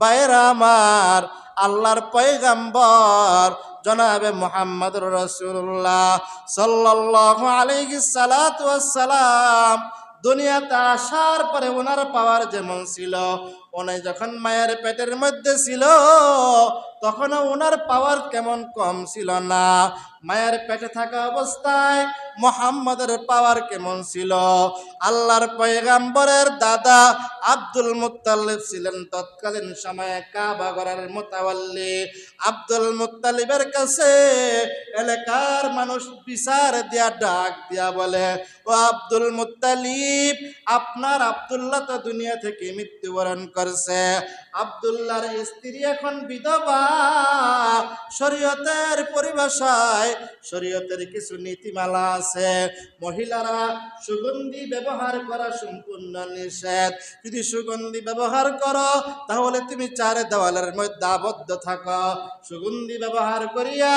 বাইরা আমার আল্লাহর পয়গাম্বর জনাবে মোহাম্মদ রসুল্লাহ সাল্লাহ আলাইহি দুনিয়াতে আসার পরে ওনার পাওয়ার যেমন ছিল উনি যখন মায়ের পেটের মধ্যে ছিল তখনও ওনার পাওয়ার কেমন কম ছিল না? মায়ের পেটে থাকা অবস্থায় মোহাম্মদের পাওয়ার কেমন ছিল? আল্লাহর পয়গাম্বরের দাদা আব্দুল মুত্তালিব ছিলেন তৎকালীন সময়ে কাবা ঘরের মোতাবাল্লি। আব্দুল মুত্তালিবের কাছে এলাকার মানুষ বিচার দিয়া ডাক দিয়া বলে, ও আব্দুল মুত্তালিব, আপনার আব্দুল্লাহ তো দুনিয়া থেকে মৃত্যুবরণ করছে। আব্দুল্লাহর স্ত্রী এখন বিধবা। শরীয়তের পরিভাষায় শরীয়তের কিছু নীতিমালা আছে। মহিলারা সুগন্ধি ব্যবহার করা সম্পূর্ণ নিষেধ। যদি সুগন্ধি ব্যবহার করো, তাহলে তুমি চার দেওয়ালের মধ্যে আবদ্ধ থাকো। সুগন্ধি ব্যবহার করিয়া